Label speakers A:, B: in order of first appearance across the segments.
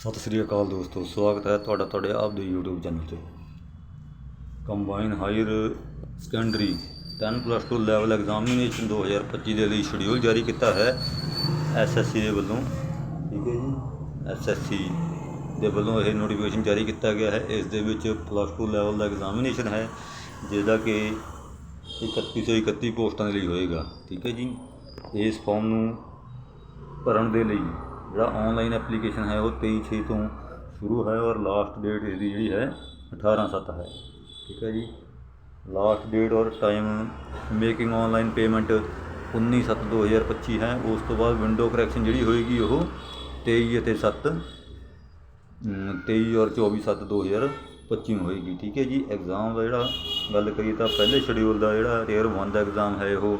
A: ਸਤਿ ਸ੍ਰੀ ਅਕਾਲ ਦੋਸਤੋ, ਸਵਾਗਤ ਹੈ ਤੁਹਾਡਾ ਤੁਹਾਡੇ ਆਪ ਦੇ YouTube ਚੈਨਲ ਤੇ। Combined higher secondary 10 plus 2 level examination 2025 ਦੇ ਲਈ ਸ਼ਡਿਊਲ ਜਾਰੀ ਕੀਤਾ ਹੈ SSC ਦੇ ਵੱਲੋਂ। ਠੀਕ ਹੈ ਜੀ? SSC ਦੇ ਵੱਲੋਂ ਇਹ ਨੋਟੀਫਿਕੇਸ਼ਨ ਜਾਰੀ ਕੀਤਾ ਗਿਆ ਹੈ। ਇਸ ਦੇ ਵਿੱਚ ਪਲੱਸ 2 ਲੈਵਲ ਦਾ ਐਗਜ਼ਾਮੀਨੇਸ਼ਨ ਹੈ, ਜਿਹਦਾ ਕਿ 3131 ਪੋਸਟਾਂ ਦੇ ਲਈ ਹੋਏਗਾ। ਠੀਕ ਹੈ ਜੀ? ਇਸ ਫਾਰਮ ਨੂੰ ਭਰਨ ਦੇ ਲਈ ਜਿਹੜਾ ਆਨਲਾਈਨ ਐਪਲੀਕੇਸ਼ਨ ਹੈ ਉਹ 23 ਛੇ ਤੋਂ ਸ਼ੁਰੂ ਹੈ ਔਰ ਲਾਸਟ ਡੇਟ ਇਹਦੀ ਜਿਹੜੀ ਹੈ 18 ਸੱਤ ਹੈ। ਠੀਕ ਹੈ ਜੀ? ਲਾਸਟ ਡੇਟ ਔਰ ਟਾਈਮ ਮੇਕਿੰਗ ਆਨਲਾਈਨ ਪੇਮੈਂਟ 19 ਸੱਤ 2025 ਹੈ। ਉਸ ਤੋਂ ਬਾਅਦ ਵਿੰਡੋ ਕਰੈਕਸ਼ਨ ਜਿਹੜੀ ਹੋਏਗੀ ਉਹ 23 ਅਤੇ 7 23 ਔਰ 24 ਸੱਤ 2025 ਨੂੰ ਹੋਏਗੀ। ਠੀਕ ਹੈ ਜੀ? ਐਗਜ਼ਾਮ ਦਾ ਜਿਹੜਾ ਗੱਲ ਕਰੀਏ ਤਾਂ ਪਹਿਲੇ ਸ਼ਡਿਊਲ ਦਾ ਜਿਹੜਾ ਟੀਅਰ 1 ਦਾ ਐਗਜ਼ਾਮ ਹੈ ਉਹ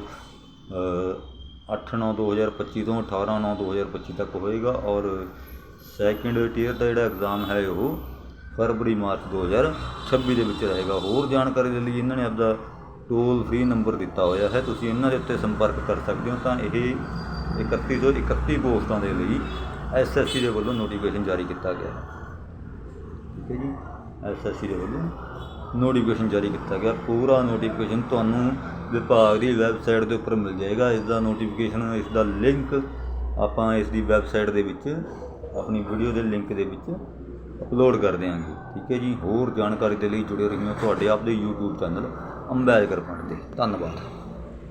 A: ਅ, 8/9/2025 ਤੋਂ 18/9/2025 ਤੱਕ ਹੋਏਗਾ ਔਰ ਸੈਕਿੰਡ ਟੀਅਰ ਦਾ ਜਿਹੜਾ ਐਗਜ਼ਾਮ ਹੈ ਉਹ ਫਰਵਰੀ ਮਾਰਚ 2026 ਦੇ ਵਿੱਚ ਰਹੇਗਾ। ਹੋਰ ਜਾਣਕਾਰੀ ਦੇ ਲਈ ਇਹਨਾਂ ਨੇ ਆਪਦਾ ਟੋਲ ਫ੍ਰੀ ਨੰਬਰ ਦਿੱਤਾ ਹੋਇਆ ਹੈ। ਤੁਸੀਂ ਇਹਨਾਂ ਦੇ ਉੱਤੇ ਸੰਪਰਕ ਕਰ ਸਕਦੇ ਹੋ ਤਾਂ ਇਹ 3131 ਪੋਸਟਾਂ ਦੇ ਲਈ ਐਸਐਸਸੀ ਦੇ ਵੱਲੋਂ ਨੋਟੀਫਿਕੇਸ਼ਨ ਜਾਰੀ ਕੀਤਾ ਗਿਆ ਹੈ। ਠੀਕ ਹੈ ਜੀ। ਐਸਐਸਸੀ ਦੇ ਵੱਲੋਂ ਨੋਟੀਫਿਕੇਸ਼ਨ ਜਾਰੀ ਕੀਤਾ ਗਿਆ। ਪੂਰਾ ਨੋਟੀਫਿਕੇਸ਼ਨ ਤੁਹਾਨੂੰ ਵਿਭਾਗ ਦੀ ਵੈਬਸਾਈਟ ਦੇ ਉੱਪਰ ਮਿਲ ਜਾਏਗਾ। ਇਸ ਦਾ ਨੋਟੀਫਿਕੇਸ਼ਨ ਇਸ ਦਾ ਲਿੰਕ ਆਪਾਂ ਇਸ ਦੀ ਵੈਬਸਾਈਟ ਦੇ ਵਿੱਚ, ਆਪਣੀ ਵੀਡੀਓ ਦੇ ਲਿੰਕ ਦੇ ਵਿੱਚ ਅਪਲੋਡ ਕਰ ਦਿਆਂਗੇ। ਠੀਕ ਹੈ ਜੀ? ਹੋਰ ਜਾਣਕਾਰੀ ਦੇ ਲਈ ਜੁੜੇ ਰਹਿਓ ਤੁਹਾਡੇ ਆਪ ਦੇ YouTube ਚੈਨਲ ਅੰਬੈਦਕਰ ਪੰਡ ਦੇ ਧੰਨਵਾਦ।